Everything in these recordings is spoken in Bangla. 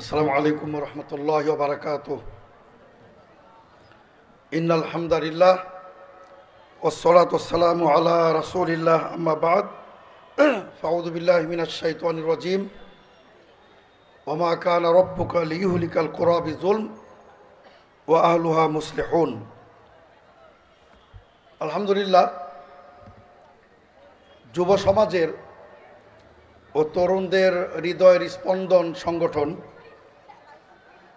আসসালামু আলাইকুম রহমতুল্লাহ বারকাত ইন আলহামদুলিল্লাহ ওসলাত ওসালাম আল্লাহ রসুলিল্লাহ আম্মাবাদ ফাউদুবিল্লাহ মিনাশাইতান ওমা কান রব্বুকা লিহুলিকাল কোরাবি জুলম ও আহলুহা মুসলিহুন। আলহামদুলিল্লাহ, যুব সমাজের ও তরুণদের হৃদয়ের স্পন্দন সংগঠন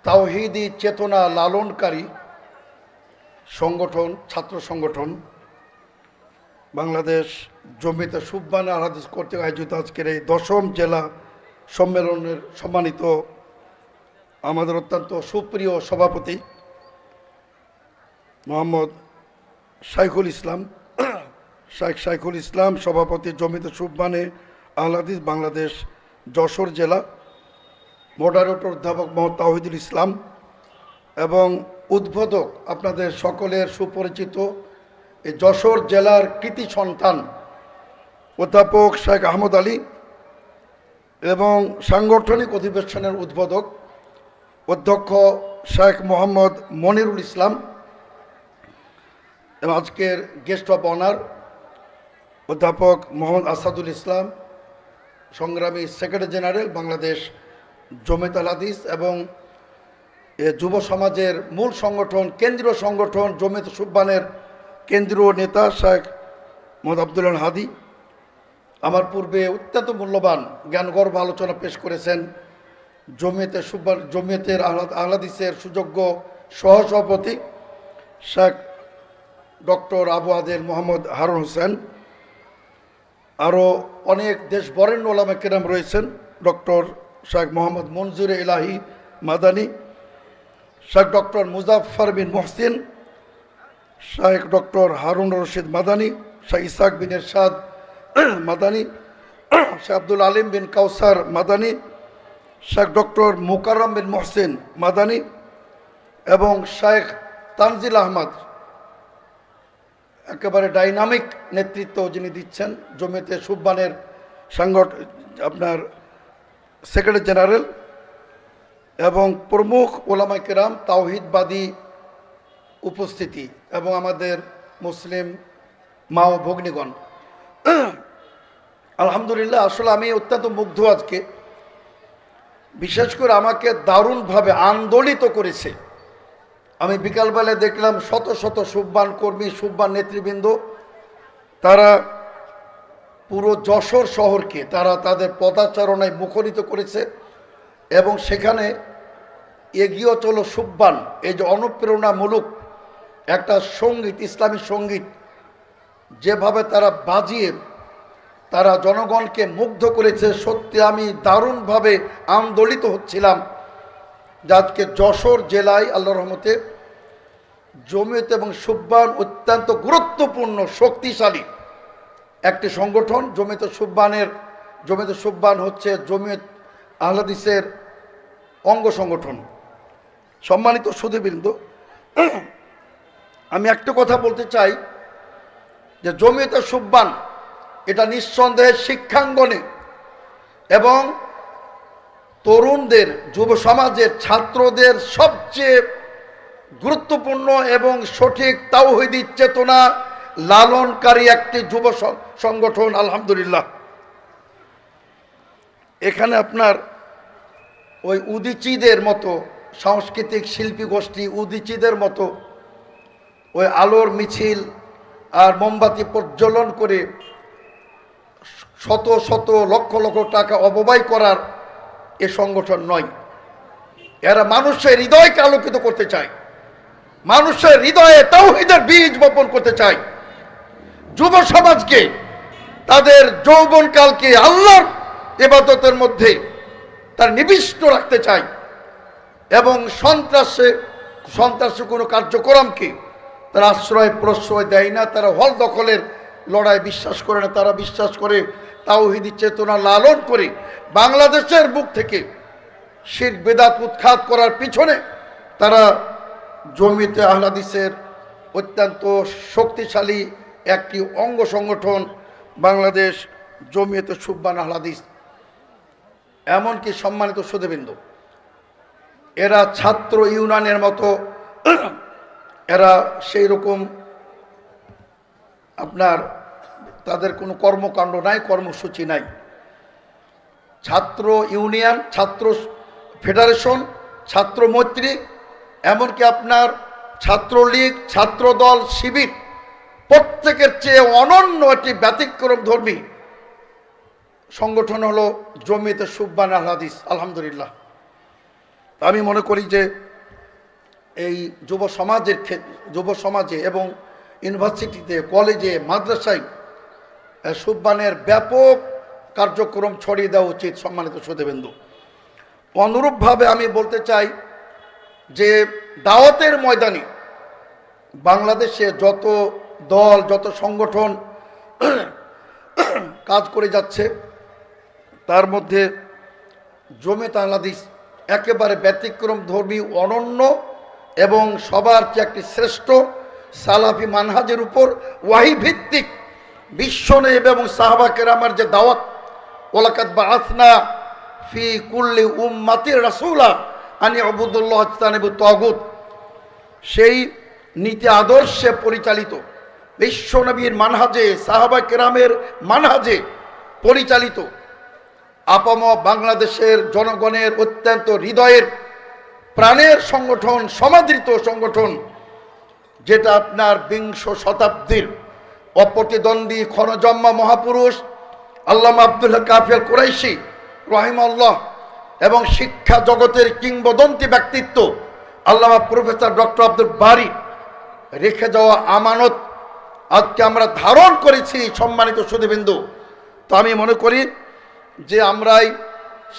তাওহিদি চেতনা লালনকারী সংগঠন, ছাত্র সংগঠন, বাংলাদেশ জমিতে সুব্বানা হাদিস কর্তৃক আয়োজিত আজকের এই দশম জেলা সম্মেলনের সম্মানিত আমাদের অত্যন্ত সুপ্রিয় সভাপতি মোহাম্মদ শাইখুল ইসলাম। শাইখ শাইখুল ইসলাম সভাপতি জমিতে সুব্বানে আহলাদিস বাংলাদেশ যশোর জেলা। মডারেটর অধ্যাপক মোহাম্মদ তাহিদুল ইসলাম এবং উদ্বোধক আপনাদের সকলের সুপরিচিত এই যশোর জেলার কৃতি সন্তান অধ্যাপক শেখ আহমদ আলী এবং সাংগঠনিক অধিবেশনের উদ্বোধক অধ্যক্ষ শেখ মোহাম্মদ মনিরুল ইসলাম এবং আজকের গেস্ট অফ অনার অধ্যাপক মোহাম্মদ আসাদুল ইসলাম, সংগ্রামী সেক্রেটারি জেনারেল বাংলাদেশ জমেত আল হাদিস এবং এ যুব সমাজের মূল সংগঠন, কেন্দ্রীয় সংগঠন জমেত সুব্বানের কেন্দ্রীয় নেতা শেখ মোহাম্মদ আবদুল্লাহ হাদি। আমার পূর্বে অত্যন্ত মূল্যবান জ্ঞানগর্ভ আলোচনা পেশ করেছেন জমিয়তে সুব্বান জমিয়তের আহ্লাদ, আহ্লাদিসের সুযোগ্য সহসভাপতি শেখ ডক্টর আবু আদের মোহাম্মদ হারুন হোসেন। আরও অনেক দেশ বরেণ্য ওলামা কেরাম রয়েছেন, doctor Sheikh Mohammad Monjur Elahi Madani Sheikh doctor Muzaffar bin Mohsin Sheikh doctor Harun Rashid Madani Sheikh Ishaq bin Ershad Madani Sheikh Abdul Alim bin Kausar Madani Sheikh doctor Mukarram bin Mohsin Madani এবং শেখ তানজিল আহমদ। একেবারে ডাইনামিক নেতৃত্ব যিনি দিচ্ছেন জমিতে সুব্বানের সংগঠ আপনার সেক্রেটারি জেনারেল এবং প্রমুখ ওলামাই কেরাম তাওহিদবাদী উপস্থিতি এবং আমাদের মুসলিম মা ও ভগ্নীগণ। আলহামদুলিল্লাহ, আসলে আমি অত্যন্ত মুগ্ধ আজকে। বিশেষ করে আমাকে দারুণভাবে আন্দোলিত করেছে। আমি বিকালবেলায় দেখলাম শত শত সুব্বান কর্মী, সুব্বান নেতৃবৃন্দ, তারা পুরো যশোর শহরকে তারা তাদের পদাচারণায় মুখরিত করেছে এবং সেখানে এগিয়ে চলো সুব্বান, এই যে অনুপ্রেরণামূলক একটা সংগীত, ইসলামী সংগীত, যেভাবে তারা বাজিয়ে তারা জনগণকে মুগ্ধ করেছে, সত্যি আমি দারুণভাবে আন্দোলিত হচ্ছিলাম আজকে যশোর জেলায় আল্লাহ রহমতে, জমিয়ত এবং সুব্বান অত্যন্ত গুরুত্বপূর্ণ, শক্তিশালী। একটি সংগঠন, জমিয়ত সুব্বানের জমিয়ত সুব্বান হচ্ছে জমিয়ত আহলাদিসের অঙ্গ সংগঠন। সম্মানিত সুধীবৃন্দ, আমি একটা কথা বলতে চাই যে জমিয়ত সুব্বান এটা নিঃসন্দেহে শিক্ষাঙ্গনে এবং তরুণদের, যুব সমাজের, ছাত্রদের সবচেয়ে গুরুত্বপূর্ণ এবং সঠিক তাওহিদি চেতনা লালনকারী একটি যুব সংগঠন, আলহামদুলিল্লাহ। এখানে আপনার ওই উদিচিদের মতো সাংস্কৃতিক শিল্পী গোষ্ঠী, উদিচিদের মতো ওই আলোর মিছিল আর মোমবাতি প্রজ্বলন করে শত শত লক্ষ লক্ষ টাকা অপব্যয় করার এ সংগঠন নয়। এরা মানুষের হৃদয়কে আলোকিত করতে চায়। মানুষের হৃদয়ে তৌহিদের বীজ বপন করতে চায়। যুব সমাজকে তাদের যৌবনকালকে আল্লাহর এবাদতের মধ্যে তার নিবিষ্ট রাখতে চায় এবং সন্ত্রাসে সন্ত্রাসে কোনো কার্যক্রমকে তারা আশ্রয়, প্রশ্রয় দেয় না। তারা হল দখলের লড়াই বিশ্বাস করে না। তারা বিশ্বাস করে তাওহিদি চেতনা লালন করে বাংলাদেশের বুক থেকে শির, বেদাত উৎখাত করার পিছনে তারা জমিতে আহলাদিসের অত্যন্ত শক্তিশালী একটি অঙ্গ সংগঠন বাংলাদেশ জমিয়তে সুব্বান আহলাদিস, এমনকি সম্মানিত সুদেবিন্দু এরা ছাত্র ইউনিয়নের মতো, এরা সেই রকম আপনার তাদের কোনো কর্মকাণ্ড নাই, কর্মসূচি নাই। ছাত্র ইউনিয়ন, ছাত্র ফেডারেশন, ছাত্র মৈত্রী, এমনকি আপনার ছাত্রলীগ, ছাত্রদল, শিবির প্রত্যেকের চেয়ে অনন্য একটি ব্যতিক্রম ধর্মী সংগঠন হলো জমিতে সুব্বান আল হাদিস, আলহামদুলিল্লাহ। আমি মনে করি যে এই যুব সমাজের যুব সমাজে এবং ইউনিভার্সিটিতে, কলেজে, মাদ্রাসায় সুব্বানের ব্যাপক কার্যক্রম ছড়িয়ে দেওয়া উচিত সম্মানিত সুদেবেন্দু অনুরূপভাবে আমি বলতে চাই যে দাওয়াতের ময়দানে বাংলাদেশে যত দল, যত সংগঠন কাজ করে যাচ্ছে, তার মধ্যে জমে তাংলাদেশ একেবারে ব্যতিক্রম, ধর্মী, অনন্য এবং সবার চেয়ে একটি শ্রেষ্ঠ সালাফি মানহাজের উপর ওয়াহি ভিত্তিক বিশ্বনব এবং সাহাবা কেরামার যে দাওয়াত ওলাকাত বা আসনা ফি কুল্লি উম উম্মাতির রাসুলা আনি আবুদুল্লাহ তগুত, সেই নীতি আদর্শে পরিচালিত। বিশ্বনবীর মানহাজে সাহাবা কেরামের মানহাজে পরিচালিত আপাম বাংলাদেশের জনগণের অত্যন্ত হৃদয়ের প্রাণের সংগঠন, সমাদৃত সংগঠন, যেটা আপনার বিংশ শতাব্দীর অপ্রতিদ্বন্দ্বী ক্ষণজম্মা মহাপুরুষ আল্লামা আব্দুল্লাহ কাফিয়াল কুরাইশি রহিমাল্লাহ এবং শিক্ষা জগতের কিংবদন্তি ব্যক্তিত্ব আল্লামা প্রফেসর ডক্টর আব্দুল বারি রেখে যাওয়া আমানত আজকে আমরা ধারণ করেছি সম্মানিত সুদীবিন্দু তো আমি মনে করি যে আমরাই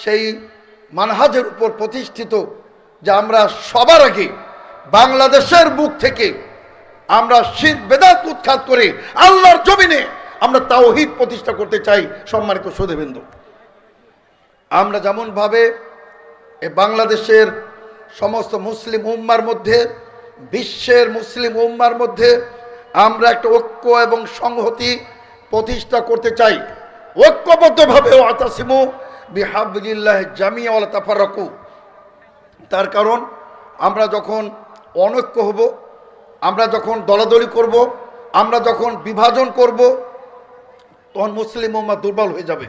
সেই মানহাজের উপর প্রতিষ্ঠিত, যে আমরা সবার আগে বাংলাদেশের বুক থেকে আমরা শীত বেদাত উৎখাত করে আল্লাহর জমিনে আমরা তাওহিদ প্রতিষ্ঠা করতে চাই সম্মানিত সুদেবেন্দু আমরা যেমনভাবে এ বাংলাদেশের সমস্ত মুসলিম উম্মার মধ্যে, বিশ্বের মুসলিম উম্মার মধ্যে আমরা একটা ঐক্য এবং সংহতি প্রতিষ্ঠা করতে চাই। ঐক্যবদ্ধভাবে আতাসিমু বিহাবিল্লাহ জামিয়া তাফারাকু তার কারণ, আমরা যখন অনৈক্য হব, আমরা যখন দলাদলি করব, আমরা যখন বিভাজন করব, তখন মুসলিম উম্মা দুর্বল হয়ে যাবে।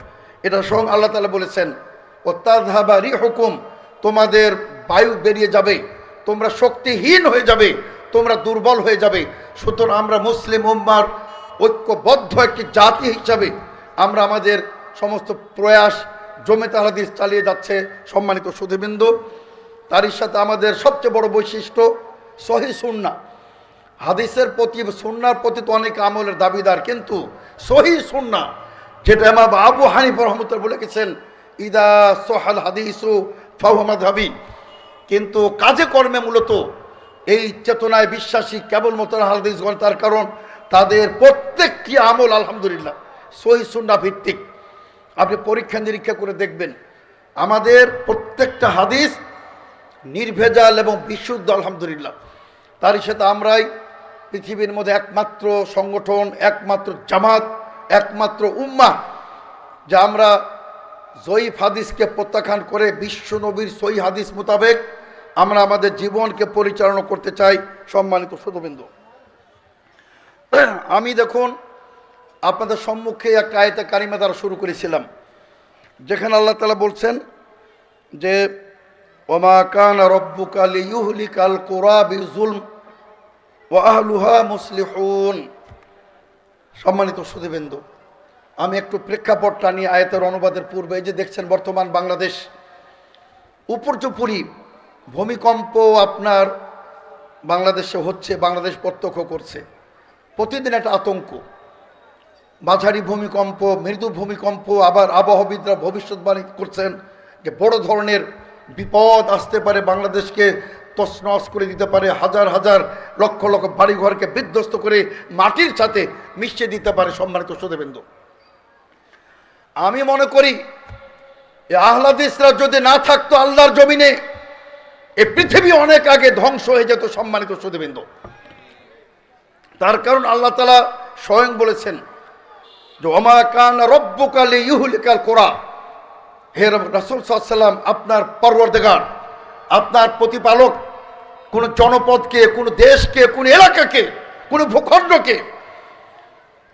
এটা স্বয়ং আল্লাহ তালা বলেছেন ও তাজহাবারি হুকুম তোমাদের বায়ু বেরিয়ে যাবে, তোমরা শক্তিহীন হয়ে যাবে। তোমরা দুর্বল হয়ে যাবে। সুতরাং আমরা মুসলিম উম্মার ঐক্যবদ্ধ একটি জাতি হিসাবে আমরা আমাদের সমস্ত প্রয়াস, জমিতে হাদিস চালিয়ে যাচ্ছে সম্মানিত সুধীবৃন্দ। তারই সাথে আমাদের সবচেয়ে বড় বৈশিষ্ট্য, সহি সুন্না। হাদিসের প্রতি, সুন্নার প্রতি তো অনেক আমলের দাবিদার, কিন্তু সহি সুন্না, যেটা আমার আবু হানিফ বলে গেছেন, ইদা সোহাল হাদিসু ফাহমাদ হাবি কিন্তু কাজে কর্মে মূলত এই চেতনায় বিশ্বাসী কেবলমাত্র হাদিসগণ তার কারণ তাদের প্রত্যেকটি আমল আলহামদুলিল্লাহ, সহি সুন্না ভিত্তিক। আপনি পরীক্ষা নিরীক্ষা করে দেখবেন, আমাদের প্রত্যেকটা হাদিস নির্ভেজাল এবং বিশুদ্ধ আলহামদুলিল্লাহ। তারই সাথে আমরাই পৃথিবীর মধ্যে একমাত্র সংগঠন, একমাত্র জামাত, একমাত্র উম্মা, যা আমরা জয়ীফ হাদিসকে প্রত্যাখ্যান করে বিশ্ব নবীর সই হাদিস মোতাবেক আমরা আমাদের জীবনকে পরিচালনা করতে চাই সম্মানিত শুধুবিন্দু আমি দেখুন, আপনাদের সম্মুখে একটা আয়তা কারিমা দ্বারা শুরু করেছিলাম, যেখানে আল্লাহ তালা বলছেন যে, ওমা কান রব্বুকাল ইউহলিকাল কোরা বিজুলম ও আহলুহা মুসলিহুন। সম্মানিত সুদীবেন্দু আমি একটু প্রেক্ষাপটটা নিয়ে আয়তের অনুবাদের পূর্বে এই যে দেখছেন বর্তমান বাংলাদেশ উপর্যপুরি ভূমিকম্প আপনার বাংলাদেশে হচ্ছে, বাংলাদেশ প্রত্যক্ষ করছে। প্রতিদিন একটা আতঙ্ক। মাঝারি ভূমিকম্প, মৃদু ভূমিকম্প, আবার আবহাওয়াবিদরা ভবিষ্যৎবাণী করছেন যে বড় ধরনের বিপদ আসতে পারে বাংলাদেশকে, তছনছ করে দিতে পারে, হাজার হাজার লক্ষ লক্ষ বাড়িঘরকে বিধ্বস্ত করে মাটির সাথে মিশিয়ে দিতে পারে সম্মানিত সুদেবেন্দু আমি মনে করি আহ্লাদিসরা যদি না থাকতো আল্লাহর জমিনে এ পৃথিবী অনেক আগে ধ্বংস হয়ে যেত সম্মানিত সুদেবেন্দু তার কারণ আল্লাহ তালা স্বয়ং বলেছেন যে, ওমা কান রব্বকালে ইহুলিকাল কোরা হে রাসুল সাল্লাম আপনার পরবর্তীকার আপনার প্রতিপালক, কোনো জনপদকে, কোনো দেশকে, কোনো এলাকাকে, কোনো ভূখণ্ডকে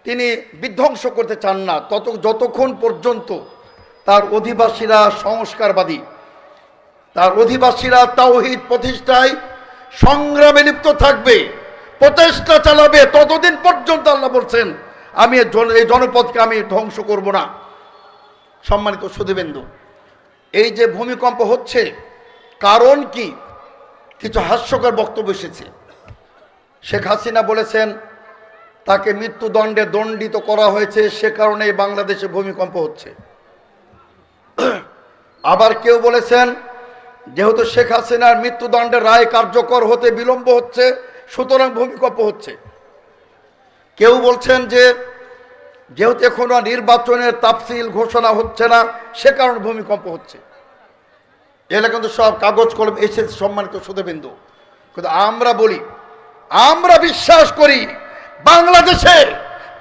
তিনি বিধ্বংস করতে চান না। তত, যতক্ষণ পর্যন্ত তার অধিবাসীরা সংস্কারবাদী তার অধিবাসীরা তাওহিদ প্রতিষ্ঠায় সংগ্রামে লিপ্ত থাকবে, প্রচেষ্টা চালাবে, ততদিন পর্যন্ত আল্লাহ বলছেন, আমি এই জনপদকে আমি ধ্বংস করব না। সম্মানিত সুধীবেন্দু, এই যে ভূমিকম্প হচ্ছে, কারণ কি? কিছু হাস্যকর বক্তব্য এসেছে। শেখ হাসিনা বলেছেন, তাকে মৃত্যুদণ্ডে দণ্ডিত করা হয়েছে, সে কারণে বাংলাদেশে ভূমিকম্প হচ্ছে। আবার কেউ বলেছেন যেহেতু শেখ হাসিনার মৃত্যুদণ্ডের রায় কার্যকর হতে বিলম্ব হচ্ছে, সুতরাং ভূমিকম্প হচ্ছে। কেউ বলছেন যে, যেহেতু এখনও নির্বাচনের তাফসিল ঘোষণা হচ্ছে না, সে কারণে ভূমিকম্প হচ্ছে। এগুলো কিন্তু সব কাগজ, কলম এসেছে সম্মানিত সুদবিন্দু কিন্তু আমরা বলি, আমরা বিশ্বাস করি, বাংলাদেশে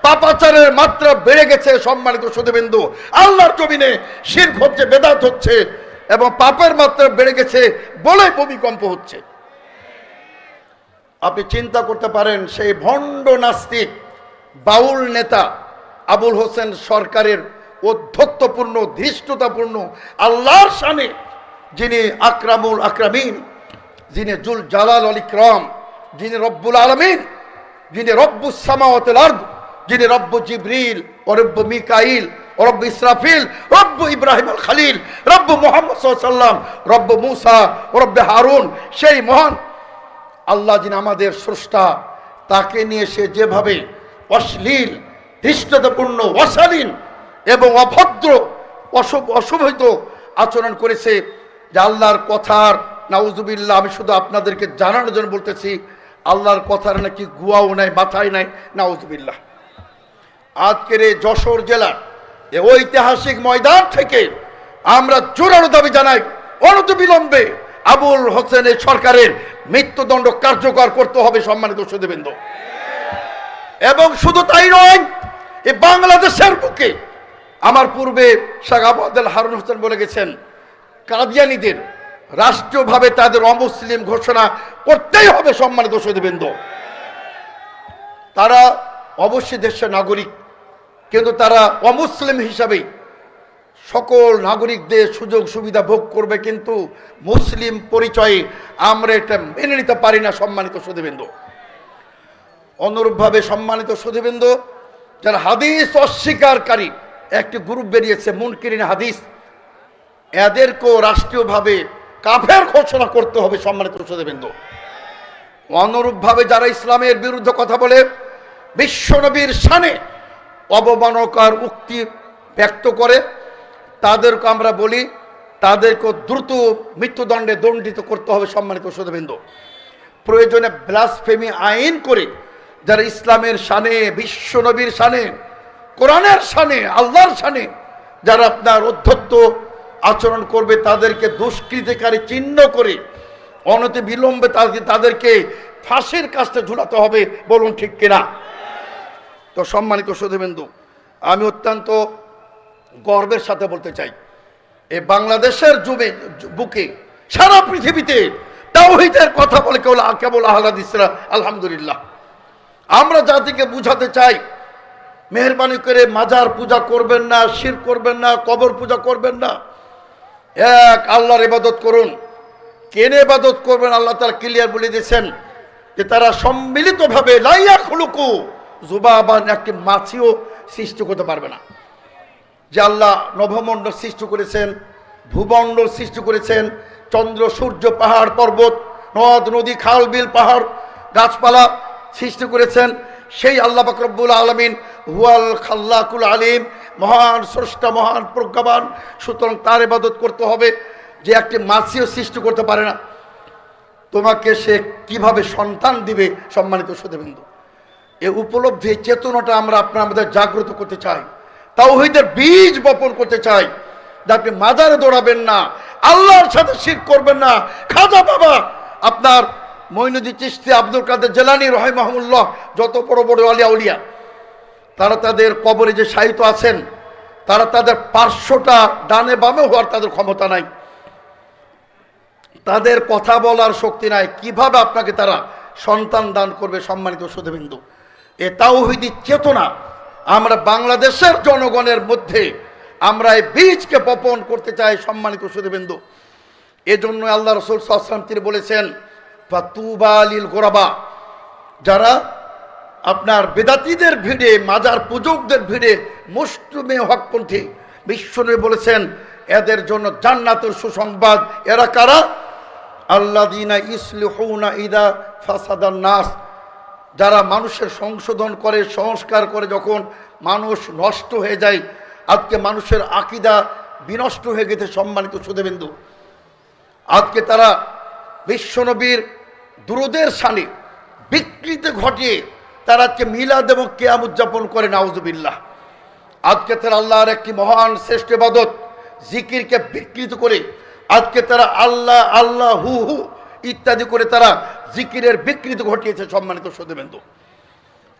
পাপাচারের মাত্রা বেড়ে গেছে সম্মানিত সুদবিন্দু আল্লাহর জমিনে শির হচ্ছে বেদাত হচ্ছে এবং পাপের মাত্রা বেড়ে গেছে বলে ভূমিকম্প হচ্ছে। আপনি চিন্তা করতে পারেন, সেই ভণ্ড নাস্তিক, বাউল নেতা আবুল হোসেন সরকারের অধ্যত্বপূর্ণ ধৃষ্টতাপূর্ণ, আল্লাহর সানে যিনি আকরামুল আকরামিন, যিনি জুল জালাল আল ইকরাম, যিনি রব্বুল আলমিন, যিনি রব্বু সামাওয়াতুল যিনি রব্বু জিবরিল ও মিকাইল রব্বু ইসরাফিল, রব্বু ইব্রাহিম আল খালিল, রব্বু মোহাম্মদ সাল্লাম রব্বু মুসা রব্বে হারুন, সেই মহান আল্লাহ যিনি আমাদের স্রষ্টা, তাকে নিয়ে সে যেভাবে অশ্লীল, ধৃষ্টতাপূর্ণ, অশালীন এবং অভদ্র, অশুভ, অশুভিত আচরণ করেছে, যে আল্লাহর কথার, নাউজুবিল্লাহ, আমি শুধু আপনাদেরকে জানানোর জন্য বলতেছি, আল্লাহর কথার নাকি গুয়াও নাই, মাথায় নাই, নাউজুবিল্লাহ। আজকের এই যশোর জেলার ঐতিহাসিক ময়দান থেকে আমরা জোরালো দাবি জানাই, অনত বিলম্বে আবুল হোসেনের সরকারের মৃত্যুদণ্ড কার্যকর করতে হবে সম্মানিত সুদীবৃন্দ এবং শুধু তাই নয় এই বাংলাদেশের বুকে আমার পূর্বে শাহ হারুন হোসেন বলে গেছেন, কাদিয়ানিদের রাষ্ট্রীয়ভাবে তাদের অমুসলিম ঘোষণা করতেই হবে সম্মানিত সুদীবৃন্দ তারা অবশ্যই দেশের নাগরিক। কিন্তু তারা অমুসলিম হিসাবেই সকল নাগরিকদের সুযোগ সুবিধা ভোগ করবে, কিন্তু মুসলিম পরিচয়ে আমরা এটা মেনে নিতে পারি না সম্মানিত সুধীবৃন্দ অনুরূপভাবে সম্মানিত সুধীবৃন্দ যারা হাদিস অস্বীকারী, একটি গ্রুপ বেরিয়েছে, মুনকিরিন হাদিস, এদেরকেও রাষ্ট্রীয়ভাবে কাফের ঘোষণা করতে হবে সম্মানিত সুধীবৃন্দ অনুরূপভাবে যারা ইসলামের বিরুদ্ধে কথা বলে, বিশ্বনবীর সানে অবমানকার উক্তি ব্যক্ত করে তাদেরকে আমরা বলি, তাদেরকে দ্রুত মৃত্যুদণ্ডে দণ্ডিত করতে হবে সম্মানিত সুধবিন্দু প্রয়োজনে ব্লাসফেমি আইন করে যারা ইসলামের সানে বিশ্বনবীর সানে কোরআনের সানে আল্লাহর সানে যারা আপনার অধ্যত্ত আচরণ করবে, তাদেরকে দুষ্কৃতিকারী চিহ্ন করে অনতি বিলম্বে তাদেরকে ফাঁসির কাজটা ঝুলাতে হবে, বলুন ঠিক কিনা? তো সম্মানিত সুধীবেন্দু, আমি অত্যন্ত গর্বের সাথে বলতে চাই এই বাংলাদেশের যুবে বুকে, সারা পৃথিবীতে তাওহিদের কথা বলে কেবল কেবল আহ্লাদ ইসরা আলহামদুলিল্লাহ। আমরা জাতিকে বুঝাতে চাই, মেহরবানি করে মাজার পূজা করবেন না, শির করবেন না, কবর পূজা করবেন না। এক, আল্লাহর ইবাদত করুন। কেনে ইবাদত করবেন? আল্লাহ তারা ক্লিয়ার বলে দিয়েছেন যে তারা সম্মিলিতভাবে লাইয়া খুলুকু জুবাবান একটি মাছিও সৃষ্টি করতে পারবে না। যে আল্লাহ নভমণ্ডল সৃষ্টি করেছেন, ভূমণ্ডল সৃষ্টি করেছেন, চন্দ্র, সূর্য, পাহাড়, পর্বত, নদ, নদী, খাল, বিল, পাহাড়, গাছপালা সৃষ্টি করেছেন, সেই আল্লাহ বাকরবুল আলমিন হুয়াল খাল্লাকুল আলিম, মহান স্রষ্টা, মহান প্রজ্ঞাবান, সুতরাং তার ইবাদত করতে হবে যে একটি মাছিও সৃষ্টি করতে পারে না। তোমাকে সে কীভাবে সন্তান দিবে সম্মানিত সুদেবিন্দু এ উপলব্ধি চেতনাটা আমরা আপনার আমাদের জাগ্রত করতে চাই। তাওহীদের বীজ বপন করতে চাই। আপনি মাজারে দৌড়াবেন না, আল্লাহর সাথে শির করবেন না, খাজা বাবা। আপনার মইনুদ্দিন চিস্তি আব্দুল কাদের জেলানি রহিমাহমুল্লাহ যত বড় বড় আলিয়া উলিয়া, তারা তাদের কবরে যে সাহিত্য আছেন, তারা তাদের পার্শ্বটা ডানে বামে হওয়ার তাদের ক্ষমতা নাই। তাদের কথা বলার শক্তি নাই। কীভাবে আপনাকে তারা সন্তান দান করবে সম্মানিত সুধবিন্দু এ তাওহিদি চেতনা আমরা বাংলাদেশের জনগণের মধ্যে আমরা এই বীজকে বপন করতে চাই সম্মানিত সুধবিন্দু। এজন্য আল্লাহ রসুল সাল্লাম তিনি বলেছেন ফাতুবালিল গোরাবা যারা আপনার বেদাতিদের ভিড়ে, মাজার পূজকদের ভিড়ে মুসলিমে হকপন্থী, বিশ্বনবী বলেছেন, এদের জন্য জান্নাতের সুসংবাদ। এরা কারা? আল্লাহ দিনা ইদা ফাসাদান নাস। যারা মানুষের সংশোধন করে, সংস্কার করে, যখন মানুষ নষ্ট হয়ে যায়, আজকে মানুষের আকিদা বিনষ্ট হয়ে গেছে সম্মানিত সুদেবিন্দু আজকে তারা বিশ্বনবীর দুরুদের সানে বিকৃতি ঘটিয়ে তারা আজকে মিলাদ এবং কেয়াম উদযাপন করে, নাউজুবিল্লাহ। আজকে তারা আল্লাহর একটি মহান শ্রেষ্ঠ ইবাদত, জিকিরকে বিকৃত করে, আজকে তারা আল্লাহ আল্লাহ হু হু ইত্যাদি করে তারা জিকিরের বিকৃতি ঘটিয়েছে সম্মানিত সদেবেন্দু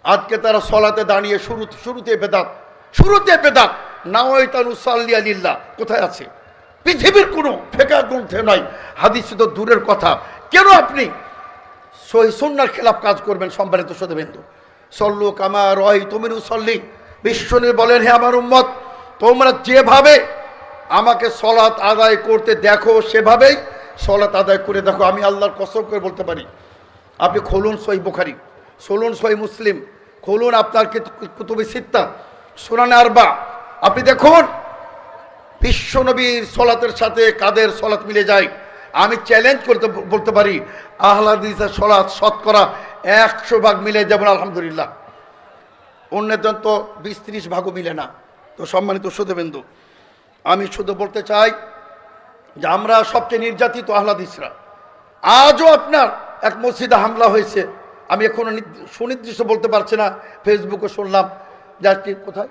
আজকে তারা সলাতে দাঁড়িয়ে শুরু, শুরুতে বেদাত শুরুতে বেদাত। নাওয়াইতানু সাল্লি আলিল্লাহ কোথায় আছে? পৃথিবীর কোনো ফেকা গ্রন্থে নয় হাদিস তো দূরের কথা। কেন আপনি সই সন্ন্যার খেলাফ কাজ করবেন সম্মানিত সদেবেন্দু সল্লু কামা রয় তুমিনু সল্লি বিশ্বনী বলেন, হে আমার উম্মত, তোমরা যেভাবে আমাকে সলাৎ আদায় করতে দেখো, সেভাবেই সলাৎ আদায় করে দেখো, আমি আল্লাহর কসম করে বলতে পারি। আপনি খুলুন সই বুখারি, খুলুন সই মুসলিম, খোলুন আপনার কিত- কুতুবি সিত্তা, সুনানে আরবা। আপনি দেখুন বিশ্বনবীর সলাতের সাথে কাদের সলাত মিলে যায়। আমি চ্যালেঞ্জ করতে বলতে পারি, আহ্লাদিসের সলাৎ, শতকরা একশো ভাগ মিলে যেমন আলহামদুলিল্লাহ। অন্যদের তো বিশ ত্রিশ ভাগও মিলে না। তো সম্মানিত সুদেবেন্দু আমি শুধু বলতে চাই যে আমরা সবচেয়ে নির্যাতিত আহ্লাদিসরা। আজও আপনার এক মসজিদে হামলা হয়েছে। আমি এখনও নির্দি- সুনির্দিষ্ট বলতে পারছি না, ফেসবুকে শুনলাম। যে আজকে কোথায়?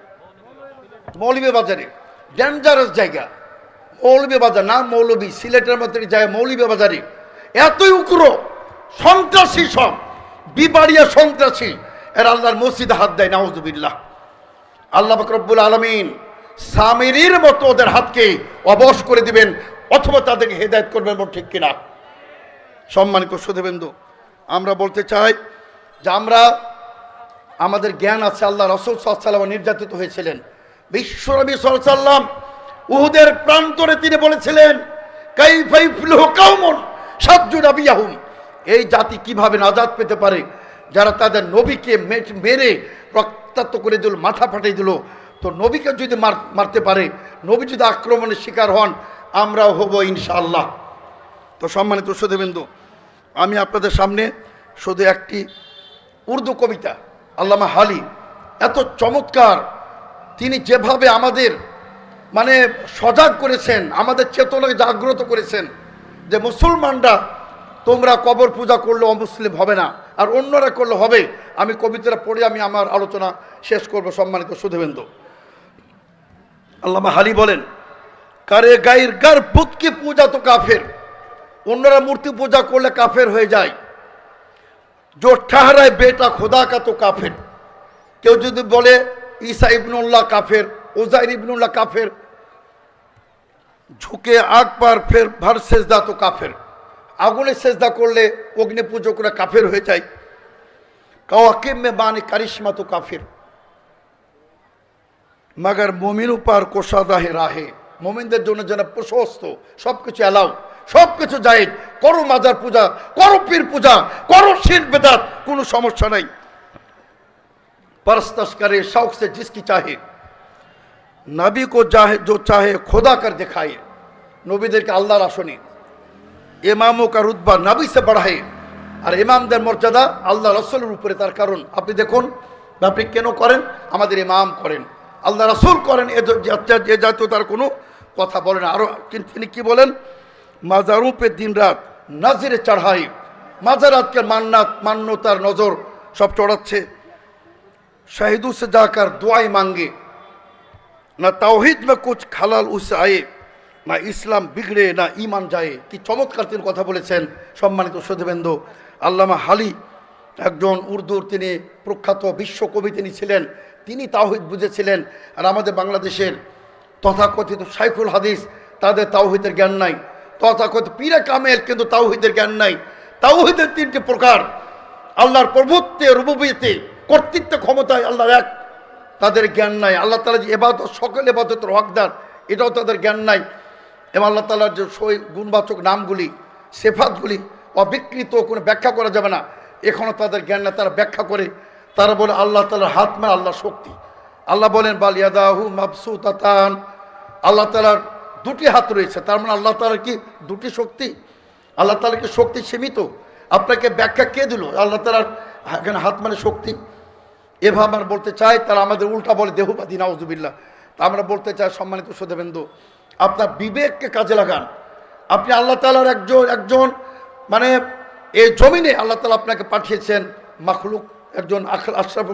মৌলভী বাজারে। ডেঞ্জারাস জায়গা। মৌলভী বাজার, না মৌলভী, সিলেটের মধ্যে জায়গা মৌলভী বাজারে। এতই উগ্র, সন্ত্রাসী সব। বিবাড়িয়া সন্ত্রাসী। এর আল্লাহর মসজিদে হাত দেয়, নাউজুবিল্লাহ। আল্লাহ বকরব্বুল আলমিন সামিরির মতো ওদের হাতকে অবশ করে দিবেন। অথবা তাদেরকে হেদায়ত করবেন বল ঠিক কিনা? সম্মানিত সুধেবেন্দু আমরা বলতে চাই যে আমরা আমাদের জ্ঞান আছে, আল্লাহ রসুল সাল্লাম নির্যাতিত হয়েছিলেন। বিশ্বনবী সাল্লাম উহুদের প্রান্তরে তিনি বলেছিলেন এই জাতি কীভাবে নাজাদ পেতে পারে? যারা তাদের নবীকে মেরে রক্তাক্ত করে দিল, মাথা ফাটিয়ে দিল, তো নবীকে যদি মার- মারতে পারে, নবী যদি আক্রমণের শিকার হন আমরাও হব ইনশাআল্লাহ। তো সম্মানিত সুধীবিন্দু আমি আপনাদের সামনে শুধু একটি উর্দু কবিতা, আল্লামা হালি, এত চমৎকার তিনি যেভাবে আমাদের মানে সজাগ করেছেন, আমাদের চেতনাকে জাগ্রত করেছেন যে মুসলমানরা তোমরা কবর পূজা করলে অমুসলিম হবে না, আর অন্যরা করলে হবে। আমি কবিতাটা পড়ে আমি আমার আলোচনা শেষ করব সম্মানিত সুধীবেন্দু আল্লামা হালি বলেন কারে গাইর গার বুতকে পূজা তো কাফের। অন্যরা মূর্তি পূজা করলে কাফের হয়ে যায়। জো ঠাহরায় বেটা খোদা কা তো কাফের। কেউ যদি বলে, ঈসা ইবনুল্লাহ কাফের ওজাইর ইবনুল্লাহ কাফের, ঝুঁকে আগ পার ফের ভার সেজদা তো কাফের। আগুনে সেজদা করলে অগ্নি পুজো করে কাফের হয়ে যায়। কাওয়াকিমে মে বানে কারিশমা তো কাফের। মগর মমিনু পার কোষাদাহে রাহে। মোমিনদের জন্য যেন প্রশস্ত সব কিছু অ্যালাউ সব কিছু জায়েজ করো মাজার পূজা করো পীর পূজা করো শির বেদাত কোনো সমস্যা নাই परस्तश करे शौक से जिसकी चाहे नबी को चाहे जो चाहे खुदा कर दिखाए নবীদেরকে আল্লাহর আসনে ইমামও কা রুতবা নবী সে বাড়ায় আর ইমামদের মর্যাদা আল্লাহ রসুলের উপরে তার কারণ আপনি দেখুন আপনি কেন করেন আমাদের ইমাম করেন আল্লাহ রাসুল করেন, এ জাতীয় তার কোনো কথা বলেন আরও কিন্তু তিনি কী বলেন? মাজারুপের দিন রাত নাজিরে চাড়াই মাজারাতকে মান্নাত মান্য তার নজর সব চড়াচ্ছে। শাহিদু সে যাকার দোয়াই মাঙ্গে, না তাওহিদ বা কুচ খালাল উস আয়ে, না ইসলাম বিগড়ে, না ইমান যায়। কি চমৎকার তিনি কথা বলেছেন, সম্মানিত সদেবেন্দ্র আল্লামা হালি একজন উর্দুর, তিনি প্রখ্যাত বিশ্বকবি তিনি ছিলেন। তিনি তাওহিদ বুঝেছিলেন আর আমাদের বাংলাদেশের তথাকথিত সাইফুল হাদিস তাদের তাওহিদের জ্ঞান নাই। তথাকথিত পীরে কামেল কিন্তু তাওহিদের জ্ঞান নাই। তাওহিদের তিনটি প্রকার, আল্লাহর প্রভুত্বে রূপবিতে কর্তৃত্ব ক্ষমতায় আল্লাহর এক, তাদের জ্ঞান নাই। আল্লাহ তালা যে এবাদত, সকল এবাদতের হকদার, এটাও তাদের জ্ঞান নাই। এবং আল্লাহ তালার যে সই গুণবাচক নামগুলি, সেফাতগুলি অবিকৃত কোনো ব্যাখ্যা করা যাবে না। এখনও তাদের জ্ঞান না তারা ব্যাখ্যা করে তারা বলে আল্লাহ তালার হাত মানে আল্লাহ শক্তি। আল্লাহ বলেন বালিয়াদাহু মাবসু তাতান আল্লাহ তালার দুটি হাত রয়েছে, তার মানে আল্লাহ তালার কি? দুটি শক্তি। আল্লাহ তালার কি শক্তি সীমিত? আপনাকে ব্যাখ্যা কে দিল? আল্লাহ তালার এখানে হাত মানে শক্তি। এভাবে আমরা বলতে চাই, তারা আমাদের উল্টা বলে, দেহবাদী, নাউজুবিল্লাহ। তা আমরা বলতে চাই, সম্মানিত সদেবেন্দু আপনার বিবেককে কাজে লাগান। আপনি আল্লাহ তালার একজন একজন মানে এই জমিনে আল্লাহ তালা আপনাকে পাঠিয়েছেন মাখলুক। একজন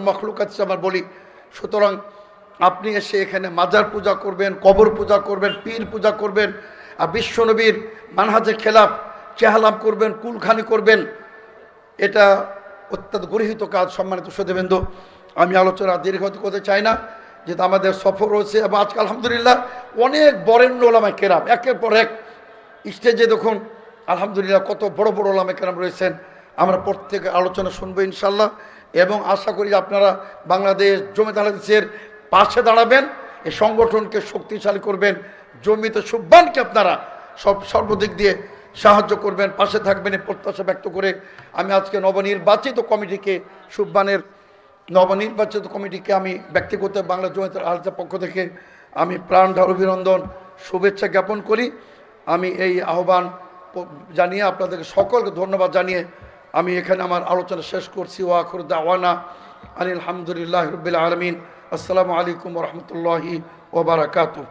মাখলুক আছে, আমার বলি, সুতরাং আপনি এসে এখানে মাজার পূজা করবেন, কবর পূজা করবেন, পীর পূজা করবেন, আর বিশ্বনবীর মানহাজের খেলাফ চেহালাম করবেন, কুলখানি করবেন, এটা অত্যন্ত গৃহীত কাজ, সম্মানিত সদেবেন্দু আমি আলোচনা দীর্ঘ করতে চাই না, যেহেতু আমাদের সফর রয়েছে, এবং আজকে আলহামদুলিল্লাহ অনেক বরেণ্য ওলামায় কেরাম, একের পর এক স্টেজে দেখুন, আলহামদুলিল্লাহ কত বড় বড় ওলামা কেরাম রয়েছেন। আমরা প্রত্যেকে আলোচনা শুনব ইনশাল্লাহ এবং আশা করি আপনারা বাংলাদেশ জমিত আলাদেশের পাশে দাঁড়াবেন এই সংগঠনকে শক্তিশালী করবেন, জমিতে সুব্বানকে আপনারা সব সর্বদিক দিয়ে সাহায্য করবেন, পাশে থাকবেন এই প্রত্যাশা ব্যক্ত করে আমি আজকে নবনির্বাচিত কমিটিকে, সুব্বানের নবনির্বাচিত কমিটিকে আমি ব্যক্তিগত বাংলা জমিতের আলোচনার পক্ষ থেকে আমি প্রাণ অভিনন্দন, শুভেচ্ছা জ্ঞাপন করি। আমি এই আহ্বান জানিয়ে আপনাদেরকে সকলকে ধন্যবাদ জানিয়ে আমি এখানে আমার আলোচনা শেষ করছি। ওয়াকুর দাওয়ানা আনিল আলহামদুলিল্লাহ রবিল আলমিন। আসসালামু আলাইকুম রহমতুল্লাহি ওবরাকাতু